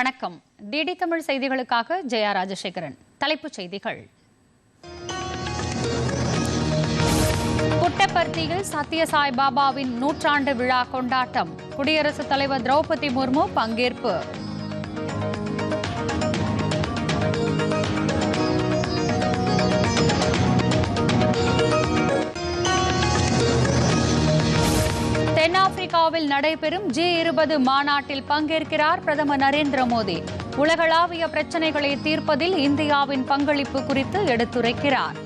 வணக்கம். டிடி தமிழ் செய்திகளுக்காக ஜெயா ராஜசேகரன். தலைப்புச் செய்திகள். புட்டபர்த்தியில் சத்யசாய் பாபாவின் நூற்றாண்டு விழா கொண்டாட்டம். குடியரசுத் தலைவர் திரௌபதி முர்மு பங்கேற்பு. தென்னாப்பிரிக்காவில் நடைபெறும் ஜி இருபது மாநாட்டில் பங்கேற்கிறார் பிரதமர் நரேந்திர மோடி. உலகளாவிய பிரச்சினைகளை தீர்ப்பதில் இந்தியாவின் பங்களிப்பு குறித்து எடுத்துரைக்கிறார்.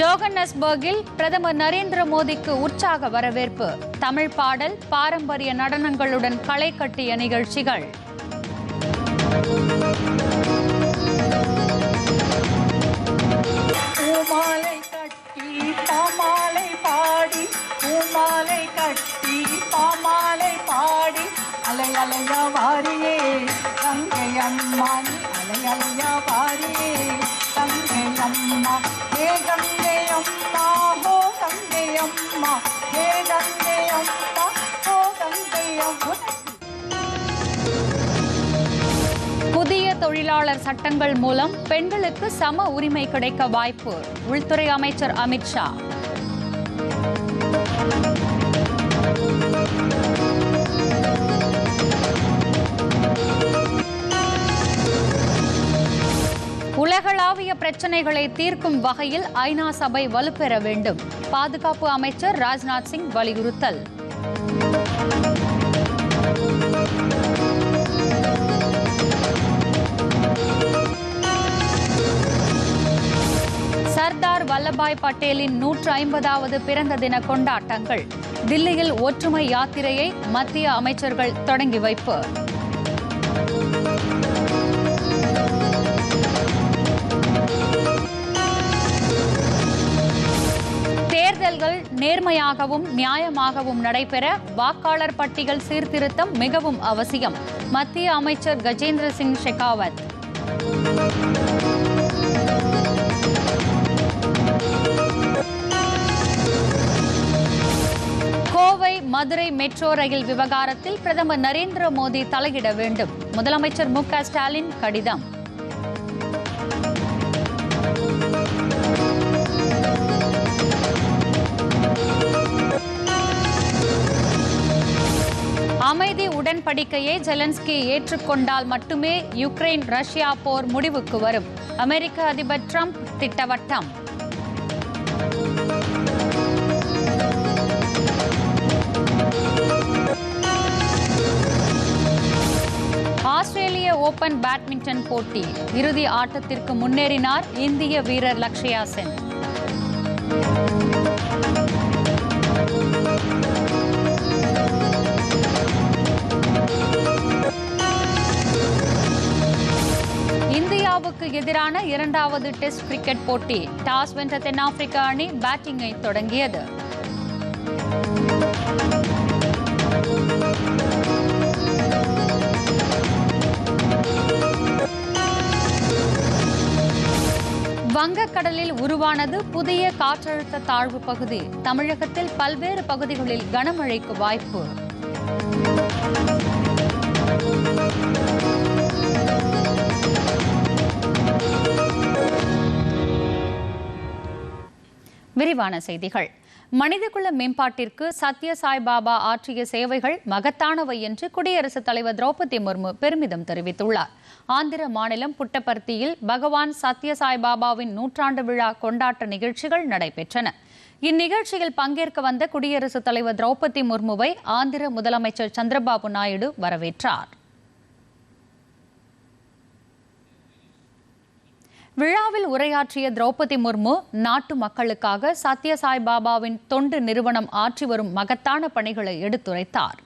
ஜோகன்னஸ்பர்கில் பிரதமர் நரேந்திர மோடிக்கு உற்சாக வரவேற்பு. தமிழ் பாடல் பாரம்பரிய நடனங்களுடன் களை கட்டிய நிகழ்ச்சிகள். பூமாலை கட்டி பாமாலை பாடி பூமாலை கட்டி பாமாலை பாடி அலை அலையா வாரியே தங்கை அம்மா அலை அலையா வாரியே தங்கை அம்மா ஹே கங்கை அம்மா ஹோ கங்கை அம்மா ஹே கங்கை அம்மா. தொழிலாளர் சட்டங்கள் மூலம் பெண்களுக்கு சம உரிமை கிடைக்க வாய்ப்பு உள்துறை அமைச்சர் அமித்ஷா உலகளாவிய பிரச்சினைகளை தீர்க்கும் வகையில் ஐநா சபை வலுப்பெற வேண்டும் பாதுகாப்பு அமைச்சர் ராஜ்நாத் சிங் வலியுறுத்தல். சர்தார் வல்லபாய் பட்டேலின் நூற்று ஐம்பதாவது பிறந்த தின கொண்டாட்டங்கள். தில்லியில் ஒற்றுமை யாத்திரையை மத்திய அமைச்சர்கள் தொடங்கி வைப்பு. தேர்தல்கள் நேர்மையாகவும் நியாயமாகவும் நடைபெற வாக்காளர் பட்டியல் சீர்திருத்தம் மிகவும் அவசியம் மத்திய அமைச்சர் கஜேந்திர சிங் ஷெகாவத். மதுரை மெட்ரோ ரயில் விவகாரத்தில் பிரதமர் நரேந்திர மோடி தலையிட வேண்டும். முதலமைச்சர் மு ஸ்டாலின் கடிதம். அமைதி உடன்படிக்கையை ஜெலன்ஸ்கி ஏற்றுக்கொண்டால் மட்டுமே யுக்ரைன் ரஷ்யா போர் முடிவுக்கு வரும். அமெரிக்க அதிபர் ட்ரம்ப் திட்டவட்டம். ஆஸ்திரேலிய ஓபன் பேட்மிண்டன் போட்டி இறுதி ஆட்டத்திற்கு முன்னேறினார் இந்திய வீரர் லக்ஷயா சென் இந்தியாவுக்கு எதிரான இரண்டாவது டெஸ்ட் கிரிக்கெட் போட்டி டாஸ் வென்ற தென்னாப்பிரிக்க அணி பேட்டிங்கை தொடங்கியது. வங்கக்கடலில் உருவானது புதிய காற்றழுத்த தாழ்வு பகுதி. தமிழகத்தில் பல்வேறு பகுதிகளில் கனமழைக்கு வாய்ப்பு. விரிவான செய்திகள். மனிதகுல மேம்பாட்டிற்கு சத்யசாய் பாபா ஆற்றிய சேவைகள் மகத்தானவை என்று குடியரசுத் தலைவர் திரௌபதி முர்மு பெருமிதம் தெரிவித்துள்ளார். ஆந்திர மாநிலம் புட்டபர்த்தியில் பகவான் சத்யசாய் பாபாவின் நூற்றாண்டு விழா கொண்டாட்ட நிகழ்ச்சிகள் நடைபெற்றன. இந்நிகழ்ச்சியில் பங்கேற்க வந்த குடியரசுத் தலைவர் திரௌபதி முர்முவை ஆந்திர முதலமைச்சர் சந்திரபாபு நாயுடு வரவேற்றார். விழாவில் உரையாற்றிய திரௌபதி முர்மு நாட்டு மக்களுக்காக சத்யசாய் பாபாவின் தொண்டு நிறுவனம் ஆற்றி வரும் மகத்தான பணிகளை எடுத்துரைத்தார்.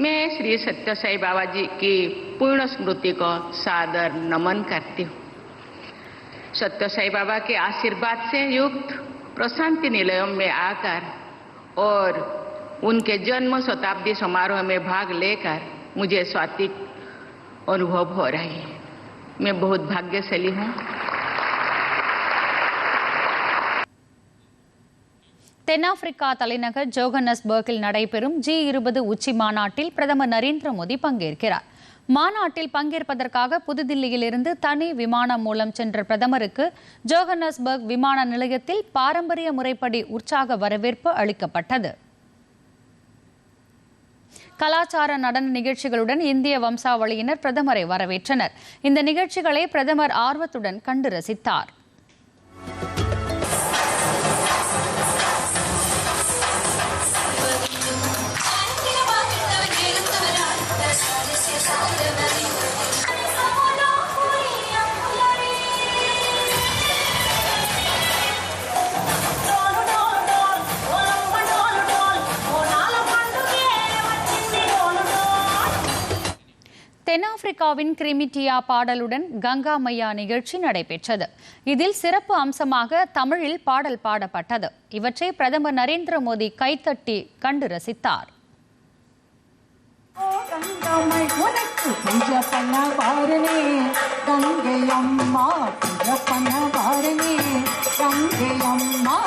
मैं श्री सत्य साई बाबा जी की पूर्ण स्मृति को सादर नमन करती हूँ। सत्य साई बाबा के आशीर्वाद से युक्त प्रशांति निलयम में आकर और उनके जन्म शताब्दी समारोह में भाग लेकर मुझे स्वातिक अनुभव हो रही है। मैं बहुत भाग्यशाली हूँ। தென்னாப்பிரிக்கா தலைநகர் ஜோகன்னஸ்பர்கில் நடைபெறும் ஜி இருபது உச்சி மாநாட்டில் பிரதமர் நரேந்திர மோடி பங்கேற்கிறார். மாநாட்டில் பங்கேற்பதற்காக புதுதில்லியிலிருந்து தனி விமானம் மூலம் சென்ற பிரதமருக்கு ஜோகன்னஸ்பர்க் விமான நிலையத்தில் பாரம்பரிய முறைப்படி உற்சாக வரவேற்பு அளிக்கப்பட்டது. கலாச்சார நடன நிகழ்ச்சிகளுடன் இந்திய வம்சாவளியினர் பிரதமரை வரவேற்றனர். இந்த நிகழ்ச்சிகளை பிரதமர் ஆர்வத்துடன் கண்டு ரசித்தார். தென்னாப்பிரிக்காவின் கிரிமிட்டியா பாடலுடன் கங்கா மையா நிகழ்ச்சி நடைபெற்றது. இதில் சிறப்பு அம்சமாக தமிழில் பாடல் பாடப்பட்டது. இவற்றை பிரதமர் நரேந்திர மோடி கைத்தட்டி கண்டு ரசித்தார். பண்ண கங்கை அம்மா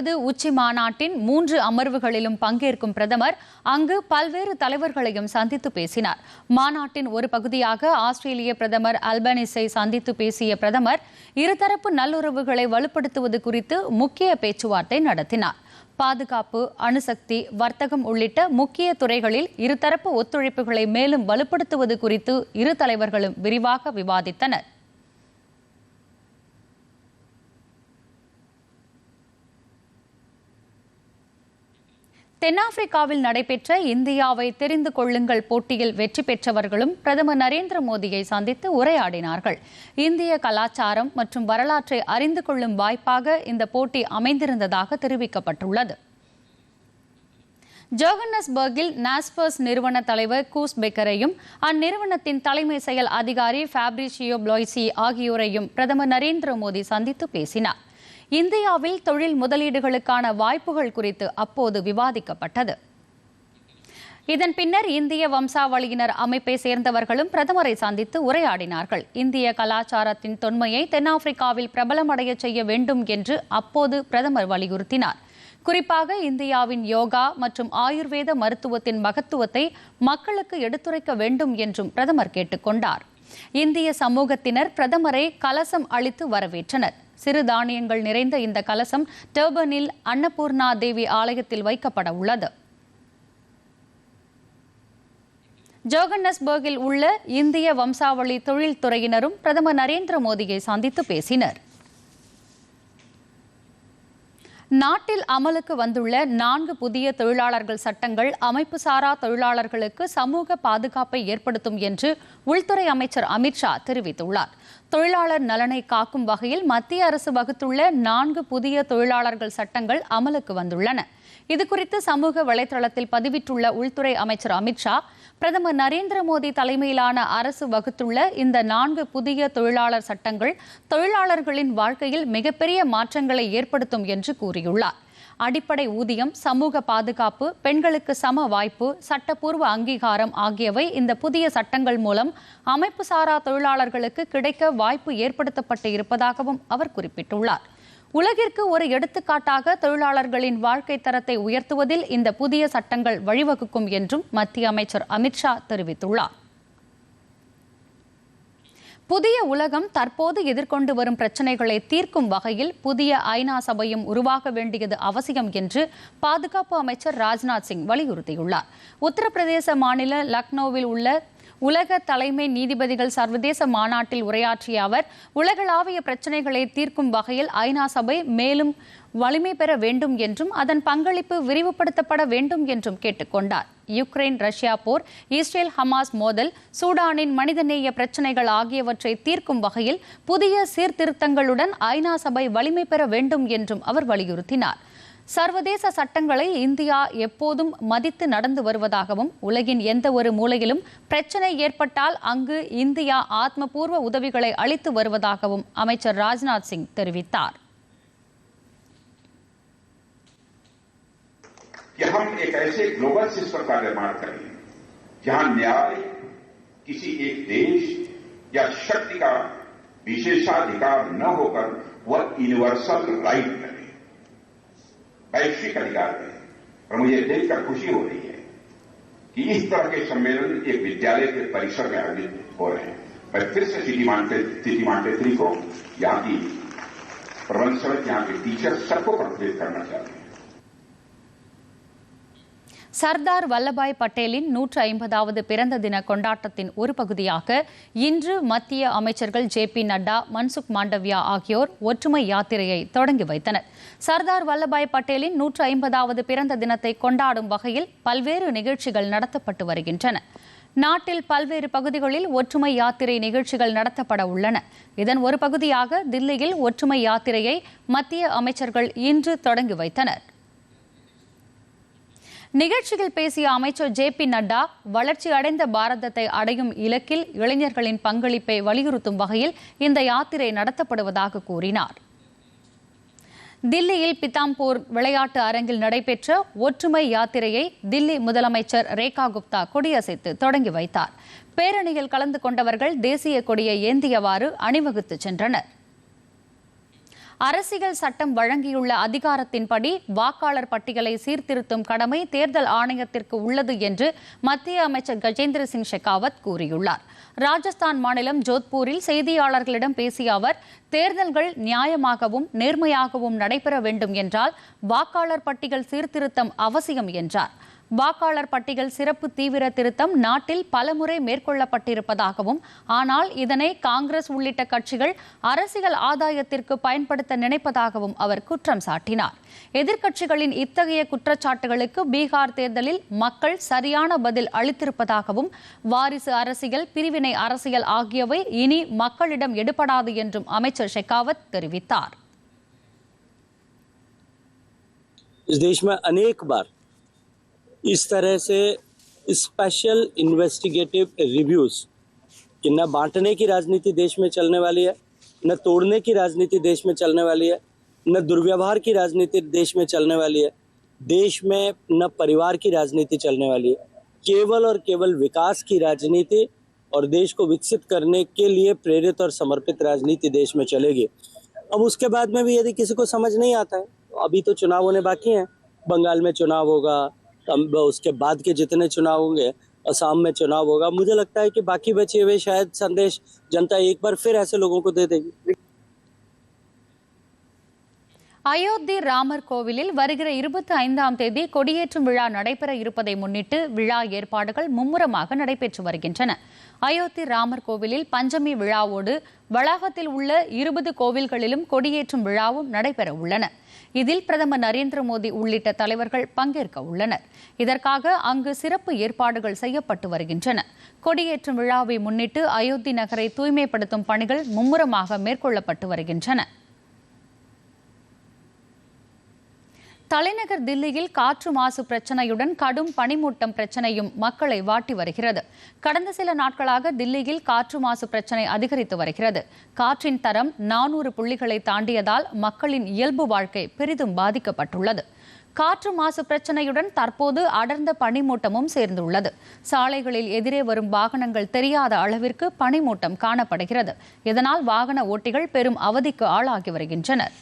இருபது உச்சி மாநாட்டின் மூன்று அமர்வுகளிலும் பங்கேற்கும் பிரதமர் அங்கு பல்வேறு தலைவர்களையும் சந்தித்து பேசினார். மாநாட்டின் ஒரு பகுதியாக ஆஸ்திரேலிய பிரதமர் அல்பனிஸை சந்தித்து பேசிய பிரதமர் இருதரப்பு நல்லுறவுகளை வலுப்படுத்துவது குறித்து முக்கிய பேச்சுவார்த்தை நடத்தினார். பாதுகாப்பு அணுசக்தி வர்த்தகம் உள்ளிட்ட முக்கிய துறைகளில் இருதரப்பு ஒத்துழைப்புகளை மேலும் வலுப்படுத்துவது குறித்து இரு தலைவர்களும் விரிவாக விவாதித்தனர். தென்னாப்பிரிக்காவில் நடைபெற்ற இந்தியாவை தெரிந்து கொள்ளுங்கள் போட்டியில் வெற்றி பெற்றவர்களும் பிரதமர் நரேந்திர மோடியை சந்தித்து உரையாடினார்கள். இந்திய கலாச்சாரம் மற்றும் வரலாற்றை அறிந்து கொள்ளும் வாய்ப்பாக இந்த போட்டி அமைந்திருந்ததாக தெரிவிக்கப்பட்டுள்ளது. ஜோகன்னஸ்பர்கில் நாஸ்பர்ஸ் நிறுவன தலைவர் கூஸ் பெக்கரையும் அந்நிறுவனத்தின் தலைமை செயல் அதிகாரி ஃபேப்ரிசியோ ப்ளோய்சி ஆகியோரையும் பிரதமர் நரேந்திர மோடி சந்தித்து பேசினார். இந்தியாவில் தொழில் முதலீடுகளுக்கான வாய்ப்புகள் குறித்து அப்போது விவாதிக்கப்பட்டது. இதன் பின்னர் இந்திய வம்சாவளியினர் அமைப்பை சேர்ந்தவர்களும் பிரதமரை சந்தித்து உரையாடினார்கள். இந்திய கலாச்சாரத்தின் தொன்மையை தென்னாப்பிரிக்காவில் பிரபலமடைய செய்ய வேண்டும் என்று அப்போது பிரதமர் வலியுறுத்தினார். குறிப்பாக இந்தியாவின் யோகா மற்றும் ஆயுர்வேத மருத்துவத்தின் மகத்துவத்தை மக்களுக்கு எடுத்துரைக்க வேண்டும் என்றும் பிரதமர் கேட்டுக்கொண்டார். இந்திய சமூகத்தினர் பிரதமரை கலசம் அளித்து வரவேற்றனர். சிறு தானியங்கள் நிறைந்த இந்த கலசம் டர்பனில் அன்னபூர்ணா தேவி ஆலயத்தில் வைக்கப்பட உள்ளது ஜோகன்னஸ்பர்கில் உள்ள இந்திய வம்சாவளி தொழில்துறையினரும் பிரதமர் நரேந்திர மோடியை சந்தித்து பேசினர். நாட்டில் அமலுக்கு வந்துள்ள நான்கு புதிய தொழிலாளர்கள் சட்டங்கள் அமைப்புசாரா தொழிலாளர்களுக்கு சமூக பாதுகாப்பை ஏற்படுத்தும் என்று உள்துறை அமைச்சர் அமித்ஷா தெரிவித்துள்ளார். தொழிலாளர் நலனை காக்கும் வகையில் மத்திய அரசு வகுத்துள்ள நான்கு புதிய தொழிலாளர்கள் சட்டங்கள் அமலுக்கு வந்துள்ளன. இதுகுறித்து சமூக வலைதளத்தில் பதிவிட்டுள்ள உள்துறை அமைச்சர் அமித்ஷா பிரதமர் நரேந்திர மோடி தலைமையிலான அரசு வகுத்துள்ள இந்த நான்கு புதிய தொழிலாளர் சட்டங்கள் தொழிலாளர்களின் வாழ்க்கையில் மிகப்பெரிய மாற்றங்களை ஏற்படுத்தும் என்று கூறியுள்ளார். அடிப்படை ஊதியம் சமூக பாதுகாப்பு பெண்களுக்கு சம வாய்ப்பு சட்டப்பூர்வ அங்கீகாரம் ஆகியவை இந்த புதிய சட்டங்கள் மூலம் அமைப்புசாரா தொழிலாளர்களுக்கு கிடைக்க வாய்ப்பு ஏற்படுத்தப்பட்டு இருப்பதாகவும் அவர் குறிப்பிட்டுள்ளார். உலகிற்கு ஒரு எடுத்துக்காட்டாக தொழிலாளர்களின் வாழ்க்கை தரத்தை உயர்த்துவதில் இந்த புதிய சட்டங்கள் வழிவகுக்கும் என்றும் மத்திய அமைச்சர் அமித்ஷா தெரிவித்துள்ளார். புதிய உலகம் தற்போது எதிர்கொண்டு வரும் பிரச்சனைகளை தீர்க்கும் வகையில் புதிய ஐநா சபையும் உருவாக வேண்டியது அவசியம் என்று பாதுகாப்பு அமைச்சர் ராஜ்நாத் சிங் வலியுறுத்தியுள்ளார். உத்தரப்பிரதேச மாநில லக்னோவில் உள்ள உலக தலைமை நீதிபதிகள் சர்வதேச மாநாட்டில் உரையாற்றிய அவர் உலகளாவிய பிரச்சினைகளை தீர்க்கும் வகையில் ஐநா சபை மேலும் வலிமை பெற வேண்டும் என்றும் அதன் பங்களிப்பு விரிவுபடுத்தப்பட வேண்டும் என்றும் கேட்டுக்கொண்டார் யுக்ரைன் ரஷ்யா போர் இஸ்ரேல் ஹமாஸ் மோதல் சூடானின் மனிதநேய பிரச்சினைகள் ஆகியவற்றை தீர்க்கும் வகையில் புதிய சீர்திருத்தங்களுடன் ஐநா சபை வலிமை பெற வேண்டும் என்றும் அவர் வலியுறுத்தினார். சர்வதேச சட்டங்களை இந்தியா எப்போதும் மதித்து நடந்து வருவதாகவும் உலகின் எந்த ஒரு மூலையிலும் பிரச்சனை ஏற்பட்டால் அங்கு இந்தியா ஆத்மபூர்வ உதவிகளை அளித்து வருவதாகவும் அமைச்சர் ராஜ்நாத் சிங் தெரிவித்தார் कि हम एक ऐसे ग्लोबल सिस्टम का निर्माण करें जहां न्याय किसी एक देश या शक्ति का विशेषाधिकार न होकर वह यूनिवर्सल राइट करे वैश्विक अधिकार है। और मुझे देखकर खुशी हो रही है कि इस तरह के सम्मेलन एक विद्यालय के परिसर में आयोजित हो रहे हैं। मैं फिर से सिटी मानते, सिटी मांटेत्री को यहाँ की प्रबंध सड़क यहाँ के टीचर सबको प्रफुल्लित करना चाहते हैं। சர்தார் வல்லபாய் பட்டேலின் நூற்று ஐம்பதாவது பிறந்த தின கொண்டாட்டத்தின் ஒரு பகுதியாக இன்று மத்திய அமைச்சர்கள் ஜே பி நட்டா மன்சுக் மாண்டவ்யா ஆகியோர் ஒற்றுமை யாத்திரையை தொடங்கி வைத்தனர். சர்தார் வல்லபாய் பட்டேலின் நூற்று ஐம்பதாவது பிறந்த தினத்தை கொண்டாடும் வகையில் பல்வேறு நிகழ்ச்சிகள் நடத்தப்பட்டு வருகின்றன. நாட்டில் பல்வேறு பகுதிகளில் ஒற்றுமை யாத்திரை நிகழ்ச்சிகள் நடத்தப்பட உள்ளன. இதன் ஒரு பகுதியாக தில்லியில் ஒற்றுமை யாத்திரையை மத்திய அமைச்சர்கள் இன்று தொடங்கி வைத்தனர். நிகழ்ச்சியில் பேசிய அமைச்சர் ஜே பி நட்டா வளர்ச்சி அடைந்த பாரதத்தை அடையும் இலக்கில் இளைஞர்களின் பங்களிப்பை வலியுறுத்தும் வகையில் இந்த யாத்திரை நடத்தப்படுவதாக கூறினார். தில்லியில் பித்தாம்பூர் விளையாட்டு அரங்கில் நடைபெற்ற ஒற்றுமை யாத்திரையை தில்லி முதலமைச்சர் ரேகா குப்தா கொடியசைத்து தொடங்கி வைத்தார். பேரணியில் கலந்து கொண்டவர்கள் தேசிய கொடியை ஏந்தியவாறு அணிவகுத்து சென்றனர். அரசியல் சட்டம் வழங்கியுள்ள அதிகாரத்தின்படி வாக்காளர் பட்டியலை சீர்திருத்தும் கடமை தேர்தல் ஆணையத்திற்கு உள்ளது என்று மத்திய அமைச்சர் கஜேந்திர சிங் ஷெகாவத் கூறியுள்ளார். ராஜஸ்தான் மாநிலம் ஜோத்பூரில் செய்தியாளர்களிடம் பேசிய அவர் தேர்தல்கள் நியாயமாகவும் நேர்மையாகவும் நடைபெற வேண்டும் என்றால் வாக்காளர் பட்டியல் சீர்திருத்தம் அவசியம் என்றார். வாக்காளர் பட்டியல் சிறப்பு தீவிர திருத்தம் நாட்டில் பலமுறை மேற்கொள்ளப்பட்டிருப்பதாகவும் ஆனால் இதனை காங்கிரஸ் உள்ளிட்ட கட்சிகள் அரசியல் ஆதாயத்திற்கு பயன்படுத்த நினைப்பதாகவும் அவர் குற்றம் சாட்டினார் எதிர்க்கட்சிகளின் இத்தகைய குற்றச்சாட்டுகளுக்கு பீகார் தேர்தலில் மக்கள் சரியான பதில் அளித்திருப்பதாகவும் வாரிசு அரசியல் பிரிவினை அரசியல் ஆகியவை இனி மக்களிடம் எடுபடாது என்றும் அமைச்சர் ஷெகாவத் தெரிவித்தார் इस देश में अनेक बार इस तरह से स्पेशल इन्वेस्टिगेटिव रिव्यूज़ कि न बांटने की राजनीति देश में चलने वाली है, न तोड़ने की राजनीति देश में चलने वाली है, न दुर्व्यवहार की राजनीति देश में चलने वाली है, देश में न परिवार की राजनीति चलने वाली है। केवल और केवल विकास की राजनीति और देश को विकसित करने के लिए प्रेरित और समर्पित राजनीति देश में चलेगी। अब उसके बाद में भी यदि किसी को समझ नहीं आता है तो अभी तो चुनाव होने बाकी हैं। बंगाल में चुनाव होगा उसके बाद के जितने चुनाव होंगे असम में चुनाव होगा मुझे लगता है कि बाकी बचे हुए शायद संदेश जनता एक बार फिर ऐसे लोगों को दे देगी அயோத்தி ராமர் கோவிலில் வருகிற இருபத்தி ஐந்தாம் தேதி கொடியேற்றும் விழா நடைபெற இருப்பதை முன்னிட்டு விழா ஏற்பாடுகள் மும்முரமாக நடைபெற்று வருகின்றன அயோத்தி ராமர் கோவிலில் பஞ்சமி விழாவோடு வளாகத்தில் உள்ள இருபது கோவில்களிலும் கொடியேற்றும் விழாவும் நடைபெற உள்ளன இதில் பிரதமர் நரேந்திர மோடி உள்ளிட்ட தலைவர்கள் பங்கேற்க உள்ளனர். இதற்காக அங்கு சிறப்பு ஏற்பாடுகள் செய்யப்பட்டு வருகின்றன. கொடியேற்றும் விழாவை முன்னிட்டு அயோத்தி நகரை தூய்மைப்படுத்தும் பணிகள் மும்முரமாக மேற்கொள்ளப்பட்டு வருகின்றன. தலைநகர் தில்லியில் காற்று மாசு பிரச்சனையுடன் கடும் பனிமூட்டம் பிரச்சனையும் மக்களை வாட்டி வருகிறது. கடந்த சில நாட்களாக தில்லியில் காற்று மாசு பிரச்சனை அதிகரித்து வருகிறது. காற்றின் தரம் நானூறு புள்ளிகளை தாண்டியதால் மக்களின் இயல்பு வாழ்க்கை பெரிதும் பாதிக்கப்பட்டுள்ளது. காற்று மாசு பிரச்சனையுடன் தற்போது அடர்ந்த பனிமூட்டமும் சேர்ந்துள்ளது. சாலைகளில் எதிரே வரும் வாகனங்கள் தெரியாத அளவிற்கு பனிமூட்டம் காணப்படுகிறது. இதனால் வாகன ஓட்டிகள் பெரும் அவதிக்கு ஆளாகி வருகின்றனர்.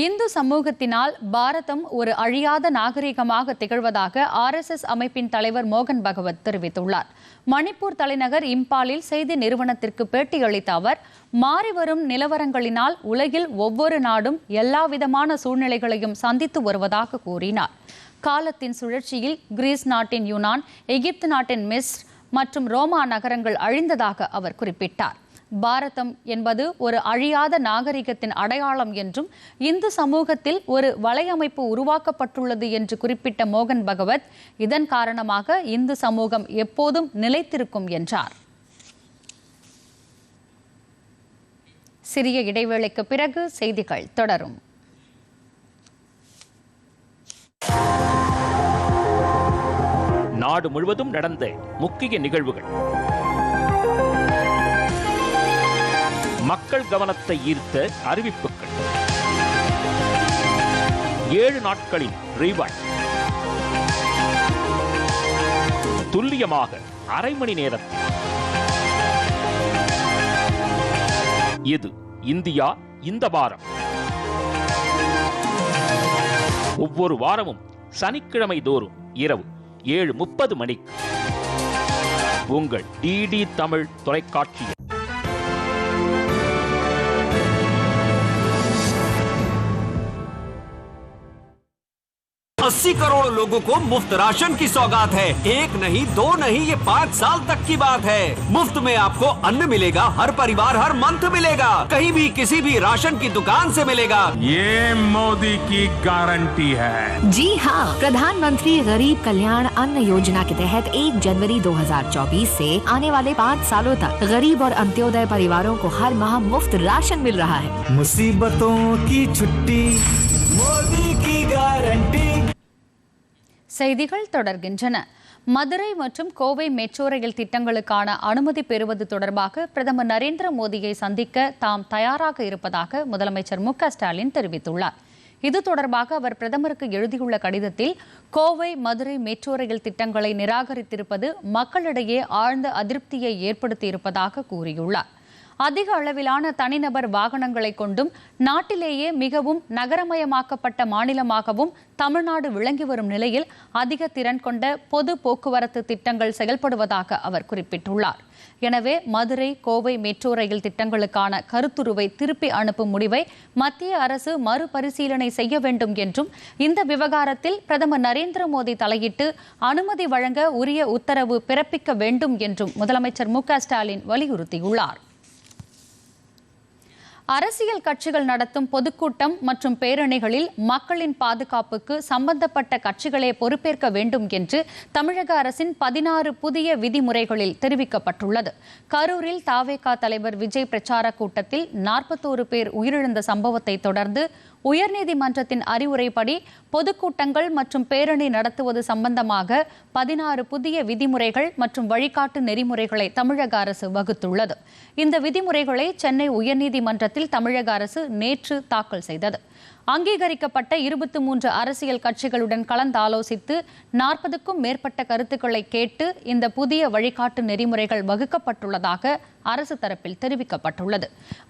இந்து சமூகத்தினால் பாரதம் ஒரு அழியாத நாகரிகமாக திகழ்வதாக ஆர்எஸ்எஸ் அமைப்பின் தலைவர் மோகன் பகவத் தெரிவித்துள்ளார். மணிப்பூர் தலைநகர் இம்பாலில் செய்தி நிறுவனத்திற்கு பேட்டியளித்த அவர் மாறிவரும் நிலவரங்களினால் உலகில் ஒவ்வொரு நாடும் எல்லாவிதமான சூழ்நிலைகளையும் சந்தித்து வருவதாக கூறினார். காலத்தின் சுழற்சியில் கிரீஸ் நாட்டின் யுனான் எகிப்து நாட்டின் மிஸ்ர் மற்றும் ரோமா நகரங்கள் அழிந்ததாக அவர் குறிப்பிட்டார். பாரதம் என்பது ஒரு அழியாத நாகரிகத்தின் அடையாளம் என்றும் இந்து சமூகத்தில் ஒரு வலையமைப்பு உருவாக்கப்பட்டுள்ளது என்று குறிப்பிட்ட மோகன் பகவத் இதன் காரணமாக இந்து சமூகம் எப்போதும் நிலைத்திருக்கும் என்றார். சிறிய இடைவேளைக்கு பிறகு செய்திகள் தொடரும். நாடு முழுவதும் நடந்த முக்கிய நிகழ்வுகள். மக்கள் கவனத்தை ஈர்த்த அறிவிப்புகள். ஏழு நாட்களின் ரீவைண்ட் துல்லியமாக அரை மணி நேரத்தில் இது இந்தியா இந்த வாரம். ஒவ்வொரு வாரமும் சனிக்கிழமை தோறும் இரவு ஏழு முப்பது மணிக்கு. உங்கள் டிடி தமிழ் தொலைக்காட்சியில். अस्सी करोड़ लोगों को मुफ़्त राशन की सौगात है। एक नहीं दो नहीं ये पाँच साल तक की बात है। मुफ़्त में आपको अन्न मिलेगा हर परिवार हर मंथ मिलेगा। कहीं भी किसी भी राशन की दुकान से मिलेगा। ये मोदी की गारंटी है। जी हाँ प्रधानमंत्री गरीब कल्याण अन्न योजना के तहत एक जनवरी 2024 से आने वाले पाँच सालों तक गरीब और अंत्योदय परिवारों को हर माह मुफ़्त राशन मिल रहा है। मुसीबतों की छुट्टी मोदी की गारंटी। செய்திகள் தொடர்கின்றன. மதுரை மற்றும் கோவை மெட்ரோ ரயில் திட்டங்களுக்கான அனுமதி பெறுவது தொடர்பாக பிரதமர் நரேந்திர மோடியை சந்திக்க தாம் தயாராக இருப்பதாக முதலமைச்சர் மு ஸ்டாலின் தெரிவித்துள்ளார். இது தொடர்பாக அவர் பிரதமருக்கு எழுதியுள்ள கடிதத்தில் கோவை மதுரை மெட்ரோ ரயில் திட்டங்களை நிராகரித்திருப்பது மக்களிடையே ஆழ்ந்த அதிருப்தியை ஏற்படுத்தியிருப்பதாக கூறியுள்ளார். அதிக அளவிலான தனிநபர் வாகனங்களை கொண்டும் நாட்டிலேயே மிகவும் நகரமயமாக்கப்பட்ட மாநிலமாகவும் தமிழ்நாடு விளங்கி வரும் நிலையில் அதிக திறன் கொண்ட பொது போக்குவரத்து திட்டங்கள் செயல்படுவதாக அவர் குறிப்பிட்டுள்ளார். எனவே மதுரை கோவை மெட்ரோ ரயில் திட்டங்களுக்கான கருத்துருவை திருப்பி அனுப்பும் முடிவை மத்திய அரசு மறுபரிசீலனை செய்ய வேண்டும் என்றும் இந்த விவகாரத்தில் பிரதமர் நரேந்திர மோடி தலையிட்டு அனுமதி வழங்க உரிய உத்தரவு பிறப்பிக்க வேண்டும் என்றும் முதலமைச்சர் மு ஸ்டாலின் வலியுறுத்தியுள்ளார். அரசியல் கட்சிகள் நடத்தும் பொதுக்கூட்டம் மற்றும் பேரணிகளில் மக்களின் பாதுகாப்புக்கு சம்பந்தப்பட்ட கட்சிகளே பொறுப்பேற்க வேண்டும் என்று தமிழக அரசின் பதினாறு புதிய விதிமுறைகளில் தெரிவிக்கப்பட்டுள்ளது. கரூரில் தாவேகா தலைவர் விஜய் பிரச்சார கூட்டத்தில் நாற்பத்தோரு பேர் உயிரிழந்த சம்பவத்தை தொடர்ந்து உயர்நீதிமன்றத்தின் அறிவுரைப்படி பொதுக்கூட்டங்கள் மற்றும் பேரணி நடத்துவது சம்பந்தமாக பதினாறு புதிய விதிமுறைகள் மற்றும் வழிகாட்டு நெறிமுறைகளை தமிழக அரசு வகுத்துள்ளது. இந்த விதிமுறைகளை சென்னை உயர்நீதிமன்றத்தில் தமிழக அரசு நேற்று தாக்கல் செய்தது. அங்கீகரிக்கப்பட்ட இருபத்தி மூன்று அரசியல் கட்சிகளுடன் கலந்தாலோசித்து நாற்பதுக்கும் மேற்பட்ட கருத்துக்களை கேட்டு இந்த புதிய வழிகாட்டு நெறிமுறைகள் வகுக்கப்பட்டுள்ளதாக அரசு தரப்பில் தெரிவிக்கப்பட்டுள்ளது.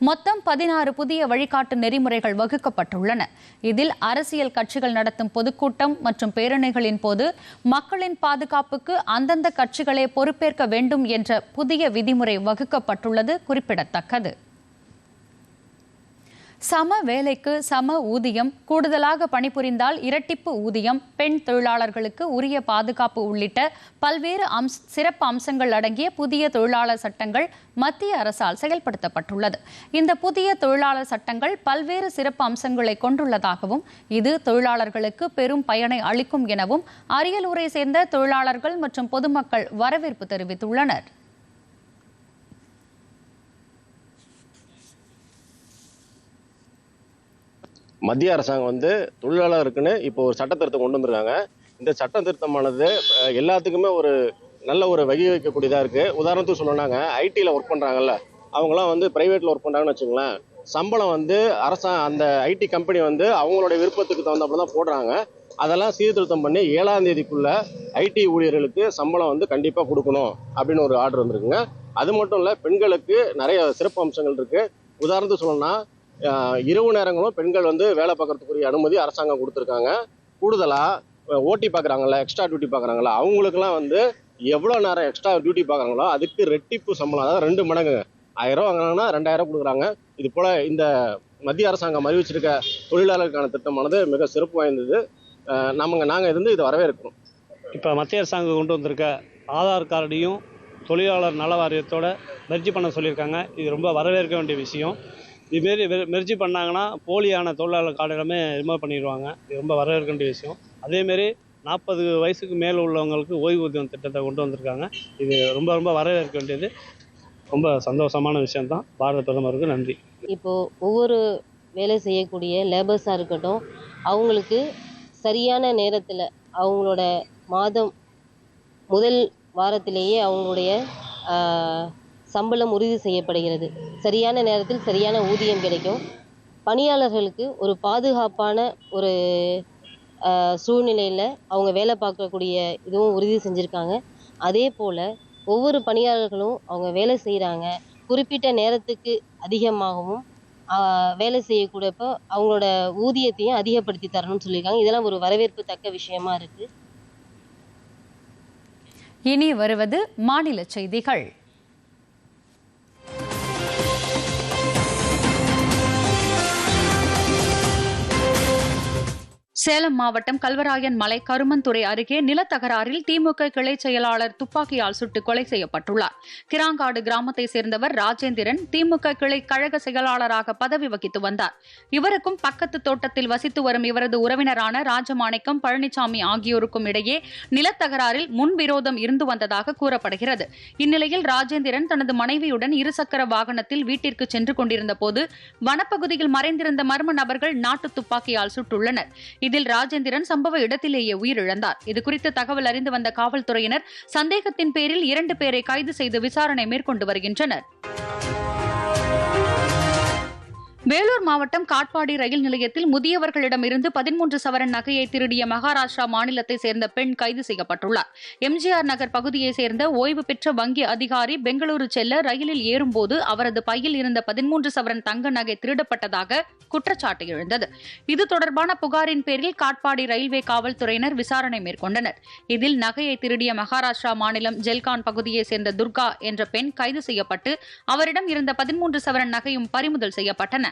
மொத்தம் பதினாறு புதிய வழிகாட்டு நெறிமுறைகள் வகுக்கப்பட்டுள்ளன. இதில் அரசியல் கட்சிகள் நடத்தும் பொதுக்கூட்டம் மற்றும் பேரணிகளின் போது மக்களின் பாதுகாப்புக்கு அந்தந்த கட்சிகளே பொறுப்பேற்க வேண்டும் என்ற புதிய விதிமுறை வகுக்கப்பட்டுள்ளது குறிப்பிடத்தக்கது. சம வேலைக்கு சம ஊதியம் கூடுதலாக பணிபுரிந்தால் இரட்டிப்பு ஊதியம் பெண் தொழிலாளர்களுக்கு உரிய பாதுகாப்பு உள்ளிட்ட பல்வேறு அம்ச சிறப்பு அம்சங்கள் அடங்கிய புதிய தொழிலாளர் சட்டங்கள் மத்திய அரசால் செயல்படுத்தப்பட்டுள்ளது. இந்த புதிய தொழிலாளர் சட்டங்கள் பல்வேறு சிறப்பு அம்சங்களை கொண்டுள்ளதாகவும் இது தொழிலாளர்களுக்கு பெரும் பயனை அளிக்கும் எனவும் அரியலூரை சேர்ந்த தொழிலாளர்கள் மற்றும் பொதுமக்கள் வரவேற்பு தெரிவித்துள்ளனர். மத்திய அரசாங்கம் வந்து தொழிலாளருக்குன்னு இப்போ ஒரு சட்ட திருத்தம் கொண்டு வந்திருக்காங்க. இந்த சட்ட திருத்தமானது எல்லாத்துக்குமே ஒரு நல்ல ஒரு வகி வைக்கக்கூடியதாக இருக்குது உதாரணத்துக்கு சொல்லணும்னாங்க ஐடியில் ஒர்க் பண்ணுறாங்கல்ல அவங்களாம் வந்து ப்ரைவேட்டில் ஒர்க் பண்ணுறாங்கன்னு வச்சுங்களேன் சம்பளம் வந்து அரசா அந்த ஐடி கம்பெனி வந்து அவங்களுடைய விருப்பத்துக்கு தகுந்தாப்புல தான் போடுறாங்க. அதெல்லாம் சீர்திருத்தம் பண்ணி ஏழாம் தேதிக்குள்ள ஐடி ஊழியர்களுக்கு சம்பளம் வந்து கண்டிப்பாக கொடுக்கணும் அப்படின்னு ஒரு ஆர்டர் வந்திருக்குங்க. அது மட்டும் இல்லை பெண்களுக்கு நிறைய சிறப்பு அம்சங்கள் இருக்குது உதாரணத்துக்கு சொல்லணும்னா இரவு நேரங்களும் பெண்கள் வந்து வேலை பார்க்கறதுக்குரிய அனுமதி அரசாங்கம் கொடுத்துருக்காங்க. கூடுதலாக ஓட்டி பார்க்குறாங்கல்ல எக்ஸ்ட்ரா டியூட்டி பார்க்குறாங்களா அவங்களுக்குலாம் வந்து எவ்வளோ நேரம் எக்ஸ்ட்ரா டியூட்டி பார்க்குறாங்களோ அதுக்கு ரெட்டிப்பு சம்பளம் அதாவது ரெண்டு மடங்கு ஆயிரம் ரூபா வாங்கினாங்கன்னா ரெண்டாயிரம் கொடுக்குறாங்க. இது போல் இந்த மத்திய அரசாங்கம் அறிவிச்சிருக்க தொழிலாளருக்கான திட்டமானது மிக சிறப்பு வாய்ந்தது. ஆஹ் நமங்க நாங்கள் இருந்து இதை வரவேற்கிறோம். இப்போ மத்திய அரசாங்கம் கொண்டு வந்திருக்க ஆதார் கார்டையும் தொழிலாளர் நல வாரியத்தோட மெர்ஜி பண்ண சொல்லியிருக்காங்க. இது ரொம்ப வரவேற்க வேண்டிய விஷயம். இதுமாரி மெர்ஜி பண்ணாங்கன்னா போலியான தொழிலாளர் கார்டு எல்லாமே ரிமூவ் பண்ணிடுவாங்க. இது ரொம்ப வரவேற்க வேண்டிய விஷயம் அதேமாரி நாற்பது வயசுக்கு மேலே உள்ளவங்களுக்கு ஓய்வூதியம் திட்டத்தை கொண்டு வந்திருக்காங்க. இது ரொம்ப ரொம்ப வரவேற்க வேண்டியது. ரொம்ப சந்தோஷமான விஷயம்தான். பாரத பிரதமருக்கு நன்றி. இப்போது ஒவ்வொரு வேலை செய்யக்கூடிய லேபர்ஸாக இருக்கட்டும் அவங்களுக்கு சரியான நேரத்தில் அவங்களோட மாதம் முதல் வாரத்திலேயே அவங்களுடைய சம்பளம் உறுதி செய்யப்படுகிறது. சரியான நேரத்தில் சரியான ஊதியம் கிடைக்கும். பணியாளர்களுக்கு ஒரு பாதுகாப்பான ஒரு சூழ்நிலையில் அவங்க வேலை பார்க்கக்கூடிய இதுவும் உறுதி செஞ்சுருக்காங்க. அதே போல் ஒவ்வொரு பணியாளர்களும் அவங்க வேலை செய்கிறாங்க குறிப்பிட்ட நேரத்துக்கு அதிகமாகவும் வேலை செய்யக்கூடியப்போ அவங்களோட ஊதியத்தையும் அதிகப்படுத்தி தரணும்னு சொல்லியிருக்காங்க. இதெல்லாம் ஒரு வரவேற்பு தக்க விஷயமா இருக்குது இனி வருவது மாநில செய்திகள். சேலம் மாவட்டம் கல்வராயன் மலை கருமந்துறை அருகே நிலத்தகராறில் திமுக கிளை செயலாளர் துப்பாக்கியால் சுட்டு கொலை செய்யப்பட்டுள்ளார். கிராங்காடு கிராமத்தை சேர்ந்தவர் ராஜேந்திரன் திமுக கிளை கழக செயலாளராக பதவி வகித்து வந்தார். இவருக்கும் பக்கத்து தோட்டத்தில் வசித்து வரும் இவரது உறவினரான ராஜமாணிக்கம் பழனிசாமி ஆகியோருக்கும் இடையே நிலத்தகராறில் முன்விரோதம் இருந்து வந்ததாக கூறப்படுகிறது. இந்நிலையில் ராஜேந்திரன் தனது மனைவியுடன் இருசக்கர வாகனத்தில் வீட்டிற்கு சென்று கொண்டிருந்த போது வனப்பகுதியில் மறைந்திருந்த மர்ம நபர்கள் நாட்டு துப்பாக்கியால் சுட்டுள்ளனர். இதில் ராஜேந்திரன் சம்பவ இடத்திலேயே உயிரிழந்தார். இதுகுறித்து தகவல் அறிந்து வந்த காவல்துறையினர் சந்தேகத்தின் பேரில் இரண்டு பேரை கைது செய்து விசாரணை மேற்கொண்டு வருகின்றனர். வேலூர் மாவட்டம் காட்பாடி ரயில் நிலையத்தில் முதியவர்களிடமிருந்து பதிமூன்று சவரன் நகையை திருடிய மகாராஷ்டிரா மாநிலத்தை சேர்ந்த பெண் கைது செய்யப்பட்டுள்ளார். எம்ஜிஆர் நகர் பகுதியைச் சேர்ந்த ஓய்வு பெற்ற வங்கி அதிகாரி பெங்களூரு செல்ல ரயிலில் ஏறும்போது அவரது பையில் இருந்த பதிமூன்று சவரன் தங்க நகை திருடப்பட்டதாக குற்றச்சாட்டு எழுந்தது. இது தொடர்பான புகாரின் பேரில் காட்பாடி ரயில்வே காவல்துறையினர் விசாரணை மேற்கொண்டனர். இதில் நகையை திருடிய மகாராஷ்டிரா மாநிலம் ஜெல்கான் பகுதியைச் சேர்ந்த துர்கா என்ற பெண் கைது செய்யப்பட்டு அவரிடம் இருந்த பதிமூன்று சவரன் நகையும் பறிமுதல் செய்யப்பட்டன.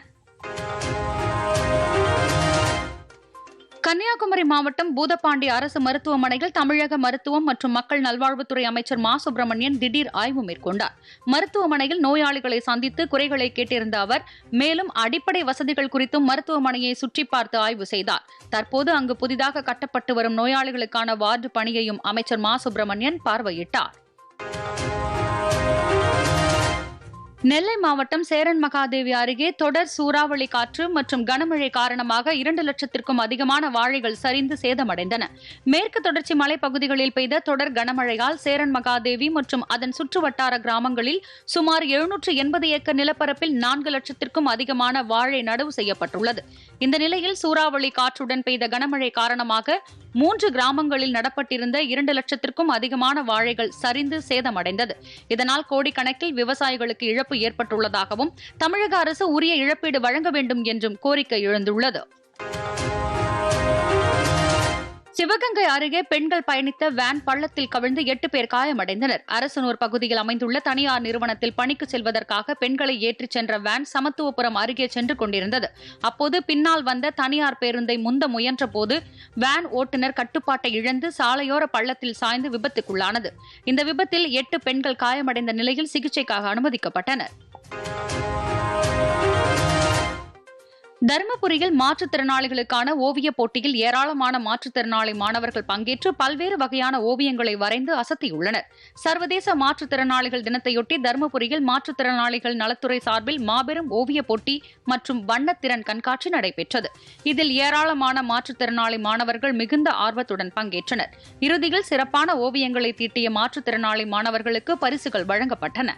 கன்னியாகுமரி மாவட்டம் பூதப்பாண்டி அரசு மருத்துவமனையில் தமிழக மருத்துவம் மற்றும் மக்கள் நல்வாழ்வுத்துறை அமைச்சர் மா. சுப்பிரமணியன் திடீர் ஆய்வு மேற்கொண்டார். மருத்துவமனையில் நோயாளிகளை சந்தித்து குறைகளை கேட்டிருந்த அவர் மேலும் அடிப்படை வசதிகள் குறித்தும் மருத்துவமனையை சுற்றி பார்த்து ஆய்வு செய்தார். தற்போது அங்கு புதிதாக கட்டப்பட்டு வரும் நோயாளிகளுக்கான வார்டு பணியையும் அமைச்சர் மா. சுப்பிரமணியன் பார்வையிட்டார். நெல்லை மாவட்டம் சேரன் மகாதேவி அருகே தொடர் சூறாவளி காற்று மற்றும் கனமழை காரணமாக இரண்டு லட்சத்திற்கும் அதிகமான வாழைகள் சரிந்து சேதமடைந்தன. மேற்கு தொடர்ச்சி மலைப்பகுதிகளில் பெய்த தொடர் கனமழையால் சேரன் மகாதேவி மற்றும் அதன் சுற்றுவட்டார கிராமங்களில் சுமார் எழுநூற்று எண்பது ஏக்கர் நிலப்பரப்பில் நான்கு லட்சத்திற்கும் அதிகமான வாழை நடவு செய்யப்பட்டுள்ளது. இந்த நிலையில் சூறாவளி காற்றுடன் பெய்த கனமழை காரணமாக மூன்று கிராமங்களில் நடப்பட்டிருந்த இரண்டு லட்சத்திற்கும் அதிகமான வாழைகள் சரிந்து சேதமடைந்தது. இதனால் கோடிக்கணக்கில் விவசாயிகளுக்கு இழப்பு ஏற்பட்டுள்ளதாகவும் தமிழக அரசு உரிய இழப்பீடு வழங்க வேண்டும் என்றும் கோரிக்கை எழுந்துள்ளது. சிவகங்கை அருகே பெண்கள் பயணித்த வேன் பள்ளத்தில் கவிழ்ந்து எட்டு பேர் காயமடைந்தனர். அரசனூர் பகுதியில் அமைந்துள்ள தனியார் நிறுவனத்தில் பணிக்கு செல்வதற்காக பெண்களை ஏற்றிச் சென்ற வேன் சமத்துவபுரம் அருகே சென்று கொண்டிருந்தது. அப்போது பின்னால் வந்த தனியார் பேருந்தை முந்த முயன்றபோது வேன் ஓட்டுநர் கட்டுப்பாட்டை இழந்து சாலையோர பள்ளத்தில் சாய்ந்து விபத்துக்குள்ளானது. இந்த விபத்தில் எட்டு பெண்கள் காயமடைந்த நிலையில் சிகிச்சைக்காக அனுமதிக்கப்பட்டனர். தருமபுரியில் மாற்றுத்திறனாளிகளுக்கான ஓவியப் போட்டியில் ஏராளமான மாற்றுத்திறனாளி மாணவர்கள் பங்கேற்று பல்வேறு வகையான ஓவியங்களை வரைந்து அசத்தியுள்ளனர். சர்வதேச மாற்றுத்திறனாளிகள் தினத்தையொட்டி தருமபுரியில் மாற்றுத்திறனாளிகள் நலத்துறை சார்பில் மாபெரும் ஓவியப் போட்டி மற்றும் வண்ணத்திறன் கண்காட்சி நடைபெற்றது. இதில் ஏராளமான மாற்றுத்திறனாளி மாணவர்கள் மிகுந்த ஆர்வத்துடன் பங்கேற்றனர். இறுதியில் சிறப்பான ஓவியங்களை தீட்டிய மாற்றுத்திறனாளி மாணவர்களுக்கு பரிசுகள் வழங்கப்பட்டன.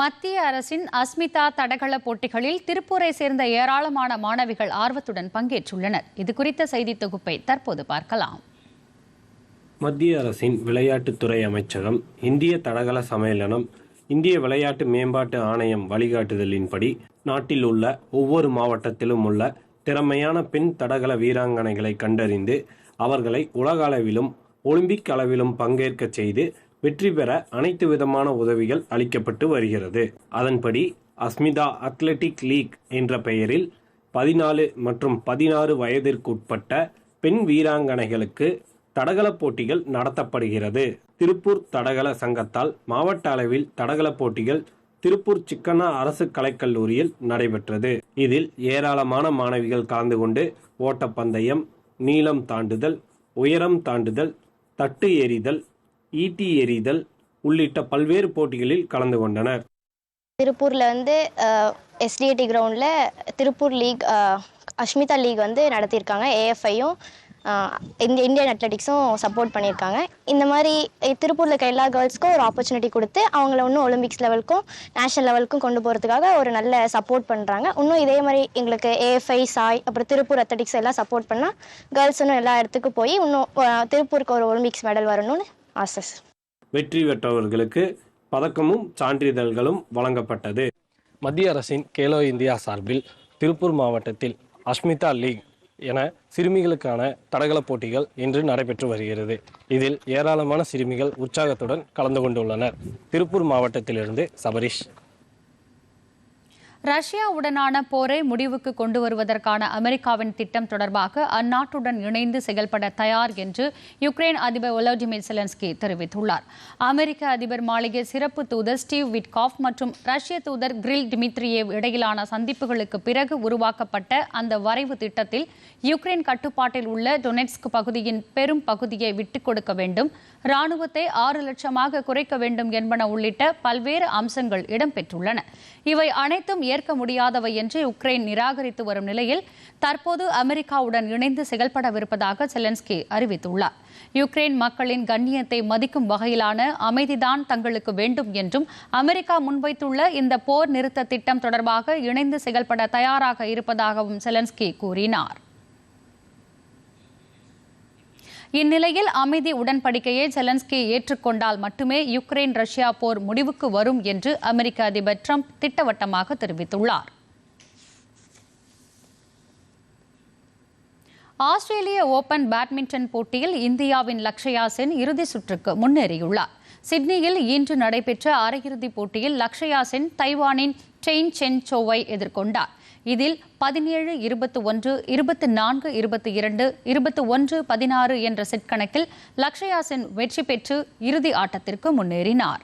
மத்திய அரசின் அஸ்மிதா தடகள போட்டிகளில் திருப்பூரை சேர்ந்த ஏராளமான மாணவிகள் ஆர்வத்துடன் பங்கேற்றுள்ளனர். இது குறித்த செய்தி தொகுப்பை தற்போது பார்க்கலாம். மத்திய அரசின் விளையாட்டுத்துறை அமைச்சகம் இந்திய தடகள சம்மேளனம் இந்திய விளையாட்டு மேம்பாட்டு ஆணையம் வழிகாட்டுதலின்படி நாட்டில் உள்ள ஒவ்வொரு மாவட்டத்திலும் உள்ள திறமையான பெண் தடகள வீராங்கனைகளை கண்டறிந்து அவர்களை உலக அளவிலும் ஒலிம்பிக் அளவிலும் பங்கேற்க செய்து வெற்றி பெற அனைத்து விதமான உதவிகள் அளிக்கப்பட்டு வருகிறது. அதன்படி அஸ்மிதா அத்லெட்டிக் லீக் என்ற பெயரில் பதினாலு மற்றும் பதினாறு வயதிற்குட்பட்ட பெண் வீராங்கனைகளுக்கு தடகள போட்டிகள் நடத்தப்படுகிறது. திருப்பூர் தடகள சங்கத்தால் மாவட்ட அளவில் தடகள போட்டிகள் திருப்பூர் சிக்கண்ணா அரசு கலைக்கல்லூரியில் நடைபெற்றது. இதில் ஏராளமான மாணவிகள் கலந்து கொண்டு ஓட்டப்பந்தயம் நீளம் தாண்டுதல் உயரம் தாண்டுதல் தட்டு எறிதல் ஈட்டி எறிதல் உள்ளிட்ட பல்வேறு போட்டிகளில் கலந்து கொண்டனர். திருப்பூரில் வந்து எஸ்டிஏடி கிரவுண்டில் திருப்பூர் லீக் அஷ்மிதா லீக் வந்து நடத்தியிருக்காங்க. ஏஎஃப்ஐயும் இந்த இந்தியன் அத்லெட்டிக்ஸும் சப்போர்ட் பண்ணியிருக்காங்க. இந்த மாதிரி திருப்பூரில் இருக்க எல்லா கேர்ள்ஸ்க்கும் ஒரு ஆப்பர்ச்சுனிட்டி கொடுத்து அவங்கள இன்னும் ஒலிம்பிக்ஸ் லெவலுக்கும் நேஷனல் லெவலுக்கும் கொண்டு போகிறதுக்காக ஒரு நல்ல சப்போர்ட் பண்ணுறாங்க இன்னும் இதே மாதிரி எங்களுக்கு ஏஎஃப்ஐ சாய் அப்புறம் திருப்பூர் அத்லெட்டிக்ஸ் எல்லாம் சப்போர்ட் பண்ணால் கேர்ள்ஸ் இன்னும் எல்லா இடத்துக்கும் போய் இன்னும் திருப்பூருக்கு ஒரு ஒலிம்பிக்ஸ் மெடல் வரணும்னு ஆசை வெற்றி பெற்றவர்களுக்கு பதக்கமும் சான்றிதழ்களும் வழங்கப்பட்டது. மத்திய அரசின் கேலோ இந்தியா சார்பில் திருப்பூர் மாவட்டத்தில் அஸ்மிதா லீக் என சிறுமிகளுக்கான தடகள போட்டிகள் இன்று நடைபெற்று வருகிறது. இதில் ஏராளமான சிறுமிகள் உற்சாகத்துடன் கலந்து கொண்டுள்ளனர். திருப்பூர் மாவட்டத்திலிருந்து சபரிஷ். ரஷ்யாவுடனான போரை முடிவுக்கு கொண்டு வருவதற்கான அமெரிக்காவின் திட்டம் தொடர்பாக அந்நாட்டுடன் இணைந்து செயல்பட தயார் என்று யுக்ரைன் அதிபர் ஒலோடிமிர் செலன்ஸ்கி தெரிவித்துள்ளார். அமெரிக்க அதிபர் மாளிகை சிறப்பு தூதர் ஸ்டீவ் விட்காஃப் மற்றும் ரஷ்ய தூதர் கிரில் டிமித்ரியேவ் இடையிலான சந்திப்புகளுக்கு பிறகு உருவாக்கப்பட்ட அந்த வரைவு திட்டத்தில் யுக்ரைன் கட்டுப்பாட்டில் உள்ள டொனெட்ஸ்க் பகுதியின் பெரும் பகுதியை விட்டுக் கொடுக்க வேண்டும். ராணுவத்தை ஆறு லட்சமாக குறைக்க வேண்டும் என்பன உள்ளிட்ட பல்வேறு அம்சங்கள் இடம்பெற்றுள்ளன. இவை அனைத்தும் ஏற்க முடியாதவை என்று உக்ரைன் நிராகரித்து வரும் நிலையில் தற்போது அமெரிக்காவுடன் இணைந்து செயல்படவிருப்பதாக செலன்ஸ்கி அறிவித்துள்ளார். யுக்ரைன் மக்களின் கண்ணியத்தை மதிக்கும் வகையிலான அமைதிதான் தங்களுக்கு வேண்டும் என்றும் அமெரிக்கா முன்வைத்துள்ள இந்த போர் நிறுத்த திட்டம் தொடர்பாக இணைந்து செயல்பட தயாராக இருப்பதாகவும் செலன்ஸ்கி கூறினார். இந்நிலையில் அமைதி உடன்படிக்கையை செலன்ஸ்கி ஏற்றுக்கொண்டால் மட்டுமே யுக்ரைன் ரஷ்யா போர் முடிவுக்கு வரும் என்று அமெரிக்க அதிபர் ட்ரம்ப் திட்டவட்டமாக தெரிவித்துள்ளார். ஆஸ்திரேலிய ஓபன் பேட்மிண்டன் போட்டியில் இந்தியாவின் லக்ஷயா சென் இறுதி சுற்றுக்கு முன்னேறியுள்ளார். சிட்னியில் இன்று நடைபெற்ற அரையிறுதிப் போட்டியில் லக்ஷயா சென் தைவானின் செயின் சென் சோவை எதிர்கொண்டார். இதில் பதினேழு இருபத்தி ஒன்று இருபத்தி நான்கு இருபத்தி இரண்டு இருபத்தி ஒன்று பதினாறு என்ற செட் கணக்கில் லக்ஷயா சென் வெற்றி பெற்று இறுதி ஆட்டத்திற்கு முன்னேறினார்.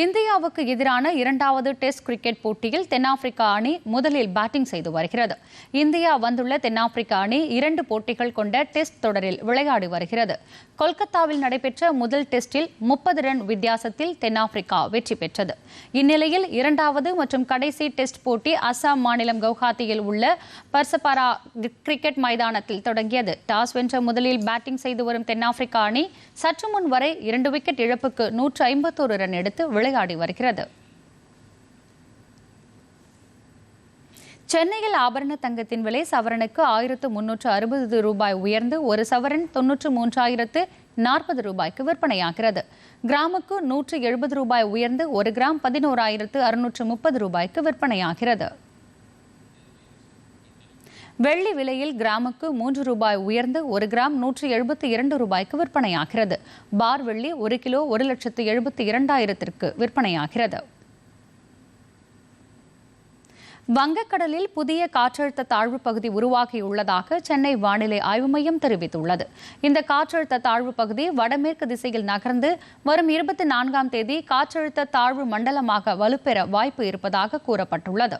இந்தியாவுக்கு எதிரான இரண்டாவது டெஸ்ட் கிரிக்கெட் போட்டியில் தென்னாப்பிரிக்கா அணி முதலில் பேட்டிங் செய்து வருகிறது. இந்தியா வந்துள்ள தென்னாப்பிரிக்கா அணி இரண்டு போட்டிகள் கொண்ட டெஸ்ட் தொடரில் விளையாடி வருகிறது. கொல்கத்தாவில் நடைபெற்ற முதல் டெஸ்டில் முப்பது ரன் வித்தியாசத்தில் தென்னாப்பிரிக்கா வெற்றி பெற்றது. இந்நிலையில் இரண்டாவது மற்றும் கடைசி டெஸ்ட் போட்டி அசாம் மாநிலம் கவுஹாத்தியில் உள்ள பர்சபாரா கிரிக்கெட் மைதானத்தில் தொடங்கியது. டாஸ் வென்ற முதலில் பேட்டிங் செய்து வரும் தென்னாப்பிரிக்கா அணி சற்று முன் வரை இரண்டு விக்கெட் இழப்புக்கு நூற்று ஐம்பத்தோரு ரன் எடுத்து விளையாடி வருகிறது. சென்னையில் ஆபரண தங்கத்தின் விலை சவரனுக்கு ஆயிரத்து முன்னூற்று அறுபது ரூபாய் உயர்ந்து ஒரு சவரன் தொன்னூற்று மூன்றாயிரத்து நாற்பது ரூபாய்க்கு விற்பனையாகிறது. கிராமுக்கு நூற்று எழுபது ரூபாய் உயர்ந்து ஒரு கிராம் பதினோராயிரத்து அறுநூற்று முப்பது ரூபாய்க்கு விற்பனையாகிறது. வெள்ளி விலையில் கிராமுக்கு மூன்று ரூபாய் உயர்ந்து ஒரு கிராம் நூற்றி எழுபத்தி இரண்டு ரூபாய்க்கு விற்பனையாகிறது. பார் வெள்ளி ஒரு கிலோ ஒரு லட்சத்து எழுபத்தி இரண்டாயிரத்திற்கு விற்பனையாகிறது. வங்கக்கடலில் புதிய காற்றழுத்த தாழ்வு பகுதி உருவாகியுள்ளதாக சென்னை வானிலை ஆய்வு மையம் தெரிவித்துள்ளது. இந்த காற்றழுத்த தாழ்வு பகுதி வடமேற்கு திசையில் நகர்ந்து வரும் இருபத்தி நான்காம் தேதி காற்றழுத்த தாழ்வு மண்டலமாக வலுப்பெற வாய்ப்பு இருப்பதாக கூறப்பட்டுள்ளது.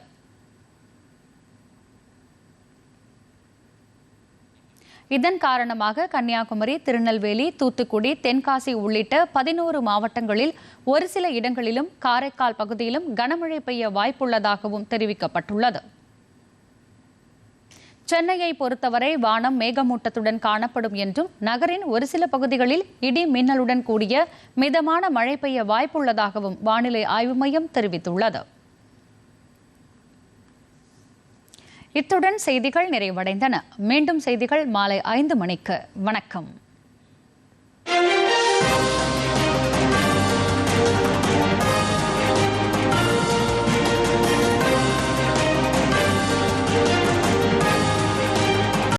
இதன் காரணமாக கன்னியாகுமரி திருநெல்வேலி தூத்துக்குடி தென்காசி உள்ளிட்ட பதினோரு மாவட்டங்களில் ஒரு சில இடங்களிலும் காரைக்கால் பகுதியிலும் கனமழை பெய்ய வாய்ப்புள்ளதாகவும் தெரிவிக்கப்பட்டுள்ளது. சென்னையை பொறுத்தவரை வானம் மேகமூட்டத்துடன் காணப்படும் என்றும் நகரின் ஒரு சில பகுதிகளில் இடி மின்னலுடன் கூடிய மிதமான மழை பெய்ய வாய்ப்புள்ளதாகவும் வானிலை ஆய்வு மையம் தெரிவித்துள்ளது. இத்துடன் செய்திகள் நிறைவடைந்தன. மீண்டும் செய்திகள் மாலை ஐந்து மணிக்கு. வணக்கம்.